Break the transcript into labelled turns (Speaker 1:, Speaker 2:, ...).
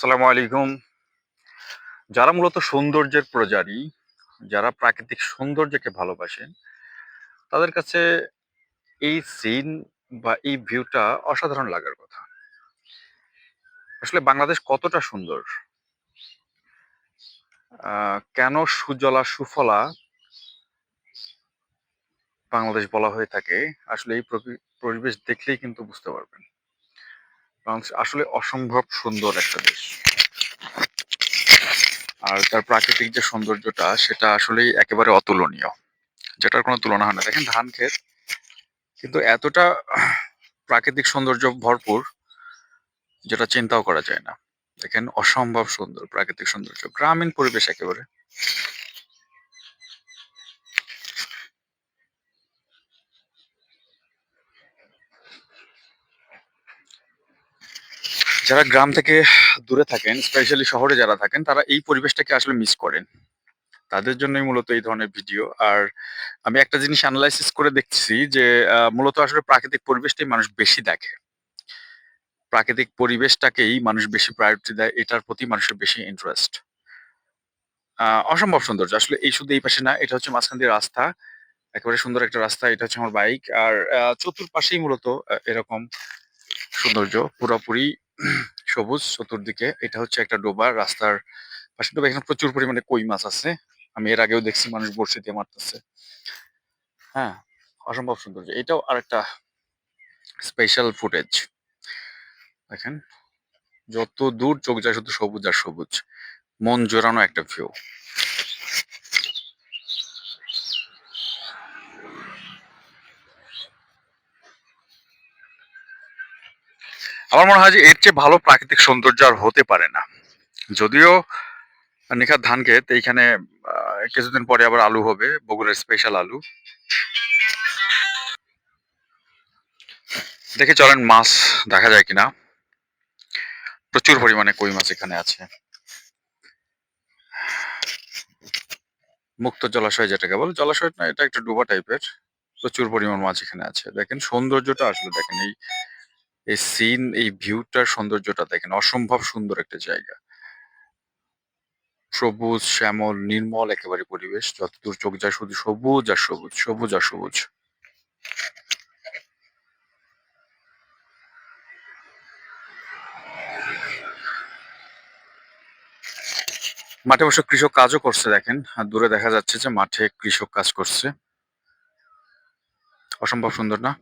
Speaker 1: আসসালামু আলাইকুম। যারা মূলত সৌন্দর্যের প্রজারী যারা প্রাকৃতিক সৌন্দর্যকে ভালোবাসেন, তাদের কাছে এই সিন বা এই ভিউটা অসাধারণ লাগার কথা। আসলে বাংলাদেশ কতটা সুন্দর? কেন সুজলা সুফলা বাংলাদেশ বলা হয়ে থাকে? আসলে এই পরিবেশ দেখলেই কিন্তু বুঝতে পারবেন। বাংলাদেশ আসলে অসম্ভব সুন্দর একটা দেশ। আর তার প্রাকৃতিক যে সৌন্দর্যটা, সেটা আসলেই একেবারে অতুলনীয়। যেটার কোনো তুলনা হয় না। দেখেন ধান ক্ষেত, কিন্তু এতটা প্রাকৃতিক সৌন্দর্য ভরপুর, যেটা চিন্তাও করা যায় না। দেখেন অসম্ভব সুন্দর প্রাকৃতিক সৌন্দর্য। গ্রামীণ পরিবেশ একেবারে। যারা গ্রাম থেকে দূরে থাকেন স্পেশালি শহরে যারা থাকেন, তারা এই পরিবেশটাকে আসলে মিস করেন। তাদের জন্যই মূলত এই ধরনের ভিডিও আর আমি একটা জিনিস অ্যানালাইসিস করে দেখছি যে মূলত আসলে প্রাকৃতিক পরিবেশটাই মানুষ বেশি দেখে। প্রাকৃতিক পরিবেশটাকেই মানুষ বেশি প্রায়োরিটি দেয়, এটার প্রতি মানুষের বেশি ইন্টারেস্ট অসম্ভব সৌন্দর্য। আসলে এই শুধু এই পাশে না, এটা হচ্ছে মাঝখান দিয়ে রাস্তা। একেবারে সুন্দর একটা রাস্তা, এটা হচ্ছে আমার বাইক আর চতুর্পাশেই মূলত এরকম সৌন্দর্য, পুরোপুরি সবুজ চতুর্দিকে এটা হচ্ছে একটা ডোবা, রাস্তার পাশে ডোবা, এখানে প্রচুর পরিমাণে কই মাছ আছে। আমি এর আগেও দেখছি মানুষ বড়শি দিয়ে মারতেছে। হ্যাঁ অসম্ভব সুন্দর এটাও আরেকটা স্পেশাল ফুটেজ দেখেন, যত দূর চোখ যায় শুধু সবুজ আর সবুজ। মন জোরানো একটা ভিউ আমার মনে হয় যে এর চেয়ে ভালো প্রাকৃতিক সৌন্দর্য আর হতে পারে না। যদিও নিখাত ধান ক্ষেত এইখানে কিছুদিন পরে আবার আলু হবে, বগুড়ার স্পেশাল আলু। দেখে চলেন মাছ দেখা যায় কিনা। প্রচুর পরিমাণে কই মাছ এখানে আছে। মুক্ত জলাশয় যেটাকে বলে, জলাশয় না, এটা একটা ডুবা টাইপের প্রচুর পরিমাণ মাছ এখানে আছে। দেখেন, সৌন্দর্যটা আসলে দেখেন, এই এই সিন এই ভিউটার সৌন্দর্যটা দেখেন, অসম্ভব সুন্দর একটা জায়গা। সবুজ, শ্যামল, নির্মল একেবারে পরিবেশ, যতদূর চোখ যায় শুধু সবুজ আর সবুজ সবুজ আর সবুজ। মাঠে বসে কৃষক কাজও করছে, দেখেন। আর দূরে দেখা যাচ্ছে যে মাঠে কৃষক কাজ করছে। অসম্ভব সুন্দর না?